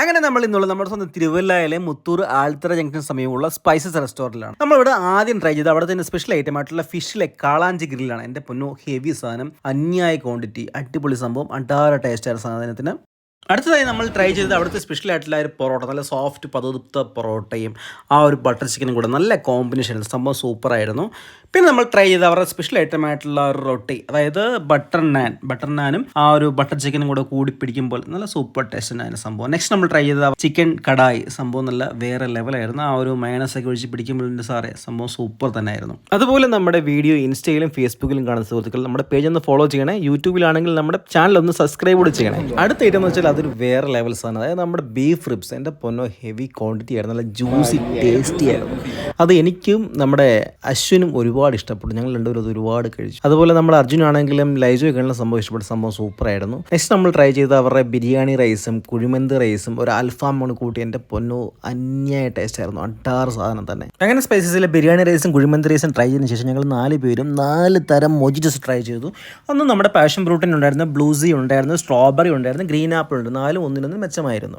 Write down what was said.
അങ്ങനെ നമ്മൾ ഇന്നുള്ള നമ്മുടെ സ്വന്തം തിരുവല്ലയിലെ മുത്തൂർ ആൽത്തറ ജംഗ്ഷൻ സമീപമുള്ള സ്പൈസസ് റെസ്റ്റോറന്റിലാണ് നമ്മളിവിടെ ആദ്യം ട്രൈ ചെയ്ത് അവിടെ തന്നെ സ്പെഷ്യൽ ഐറ്റം ആയിട്ടുള്ള ഫിഷിലെ കാളാഞ്ചി ഗ്രില്ലാണ്. എന്റെ പൊന്നു ഹെവി സാധനം അന്യായ ക്വാണ്ടിറ്റി അടിപൊളി സംഭവം അടാറ ടേസ്റ്റ് ആയ സാധനത്തിന്. അടുത്തതായി നമ്മൾ ട്രൈ ചെയ്തത് അവിടുത്തെ സ്പെഷ്യൽ ആയിട്ടുള്ള ഒരു പൊറോട്ട നല്ല സോഫ്റ്റ് പതുത്ത പൊറോട്ടയും ആ ഒരു ബട്ടർ ചിക്കനും കൂടെ നല്ല കോമ്പിനേഷൻ സംഭവം സൂപ്പറായിരുന്നു പിന്നെ നമ്മൾ ട്രൈ ചെയ്ത അവരുടെ സ്പെഷ്യൽ ഐറ്റം ആയിട്ടുള്ള ഒരു റൊട്ടി അതായത് ബട്ടർ നാൻ ബട്ടർ നാനും ആ ഒരു ബട്ടർ ചിക്കനും കൂടെ കൂടി പിടിക്കുമ്പോൾ നല്ല സൂപ്പർ ടേസ്റ്റ് ആയിരുന്നു സംഭവം. നെക്സ്റ്റ് നമ്മൾ ട്രൈ ചെയ്ത ചിക്കൻ കടായി. സംഭവം നല്ല വേറെ ലെവലായിരുന്നു ആ ഒരു മയണസ് ഒക്കെ ഒഴിച്ച് പിടിക്കുമ്പോൾ സാറേ സംഭവം സൂപ്പർ തന്നെ ആയിരുന്നു അതുപോലെ നമ്മുടെ വീഡിയോ ഇൻസ്റ്റയിലും ഫേസ്ബുക്കിലും കാണുന്ന സുഹൃത്തുക്കൾ നമ്മുടെ പേജ് ഒന്ന് ഫോളോ ചെയ്യണേ. യൂട്യൂബിലാണെങ്കിൽ നമ്മുടെ ചാനൽ ഒന്ന് സബ്സ്ക്രൈബ് കൂടി ചെയ്യണേ. അടുത്ത ഐറ്റം എന്ന് വെച്ചാൽ അതൊരു വേറെ ലെവൽസ് ആണ് അതായത് നമ്മുടെ ബീഫ് റിബ്സ് എന്റെ പൊന്നോ ഹെവി ക്വാണ്ടിറ്റി ആയിരുന്നു. നല്ല ജ്യൂസി ടേസ്റ്റി ആയിരുന്നു. അത് എനിക്കും നമ്മുടെ അശ്വിനും ഒരുപാട് ഇഷ്ടപ്പെട്ടു. ഞങ്ങൾ രണ്ടുപേരും അത് ഒരുപാട് കഴിച്ചു. അതുപോലെ നമ്മൾ അർജുൻ ആണെങ്കിലും ലൈജോ കാണുന്ന സംഭവം ഇഷ്ടപ്പെട്ട സംഭവം സൂപ്പറായിരുന്നു. നെക്സ്റ്റ് നമ്മൾ ട്രൈ ചെയ്ത അവരുടെ ബിരിയാണി റൈസും കുഴിമന്ത് റൈസും ഒരു അൽഫാം മണ് കൂട്ടി എന്റെ പൊന്നു അന്യായ ടേസ്റ്റ് ആയിരുന്നു. അട്ടാറ് സാധനം തന്നെ. അങ്ങനെ സ്പൈസസിലെ ബിരിയാണി റൈസും കുഴിമന്ത് റൈസും ട്രൈ ചെയ്തതിന് ശേഷം ഞങ്ങൾ നാല് പേരും നാല് തരം മൊജിറ്റസ് ട്രൈ ചെയ്തു. അന്ന് നമ്മുടെ പാഷൻ ഫ്രൂട്ടിൻ ഉണ്ടായിരുന്നു ബ്ലൂസി ഉണ്ടായിരുന്നു സ്ട്രോബെറി ഉണ്ടായിരുന്നു ഗ്രീൻ ആപ്പിൾ ഉണ്ട്. നാലും ഒന്നിനൊന്നും മെച്ചമായിരുന്നു.